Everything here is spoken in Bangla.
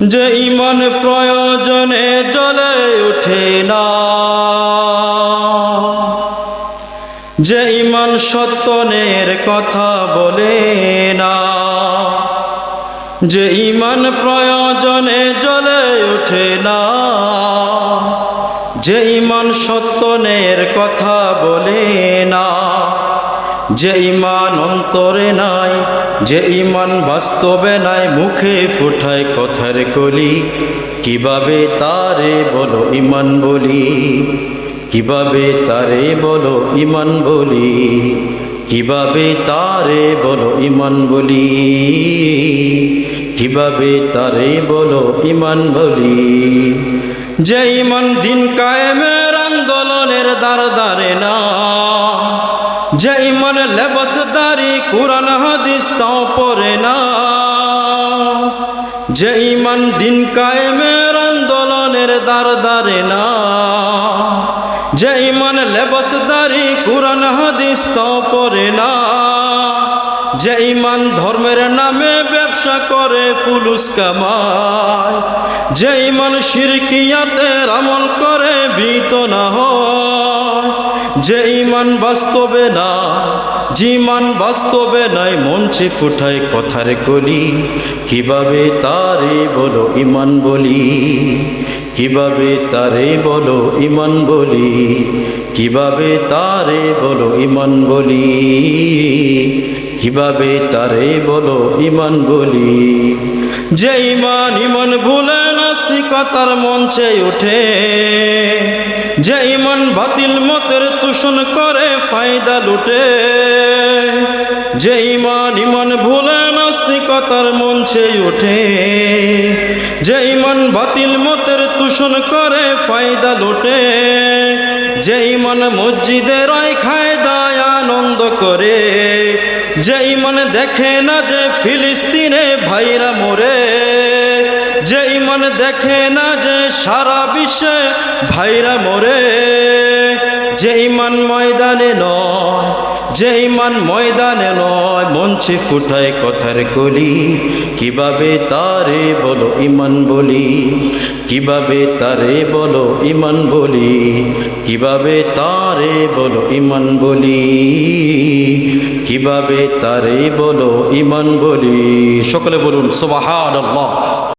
যে ইমান প্রয়োজনে জ্বলে ওঠে না। যে ইমান সত্যনের কথা বলে না। যে ইমান প্রয়োজনে জ্বলে ওঠে না। যে ইমান সত্যনের কথা বলে না। যে ইমান অন্তরে নাই যে ইমান বাস্তবে নাই, মুখে ফুটায় কথার কলি। কীভাবে তারে বলো ইমান বলি? কীভাবে তারে বলো ইমান বলি? কীভাবে তারে বলো ইমান বলি? কীভাবে তারে বলো ইমান বলি? যে ইমান দিন কায়েমের আন্দোলনের দ্বার দাঁড়ে না, যে ইমান লেবাসদারি কোরআন হাদিস তাও পড়ে না। যে ইমান দিন কায়েমের আন্দোলনের দ্বার দাঁড়ে না। যে ইমান লেবাসদারি কোরআন হাদিস তাও পড়ে না। যে ইমান ধর্মের নামে ব্যবসা করে ফুলুস কামায় যে ইমান শিরকিয়াতের আমল করে ভীত না হয়। যে ইমান বাস্তবে না জিমান বাস্তবে নাই মঞ্চে ফুটায় কথার কলি। কীভাবে তারে বলো ইমান বলি? কীভাবে তারে বলো ইমান বলি? কীভাবে তারে বলো ইমান বলি? কীভাবে তারে বলো ইমান বলি? যে ইমান ইমান ভুলে নাস্তিকতার মঞ্চে ওঠে যে ইমান বাতিল মতের তুষণ করে ফায়দা লুটে। যে ইমান ইমান ভুলে নাস্তিকতার মঞ্চে ওঠে। যে ইমান বাতিল মতের তুষণ করে ফায়দা লুটে। যে ইমান মসজিদে রায় খায় দায় আনন্দ করে। যে ইমান দেখে না যে ফিলিস্তিনে ভাইরা মরে। ইমান দেখে না যে সারা বিশ্বে ভাইরা মরে। যে ইমান ময়দানে নয়, যে ইমান ময়দানে নয়, মঞ্চে ফুটায় কথার কলি। কীভাবে তারে বলো ইমান বলি? কীভাবে তারে বলো ইমান বলি? কীভাবে তারে বলো ইমান বলি? কীভাবে তারে বলো ইমান বলি? সকলে বলুন, সুবহানাল্লাহ।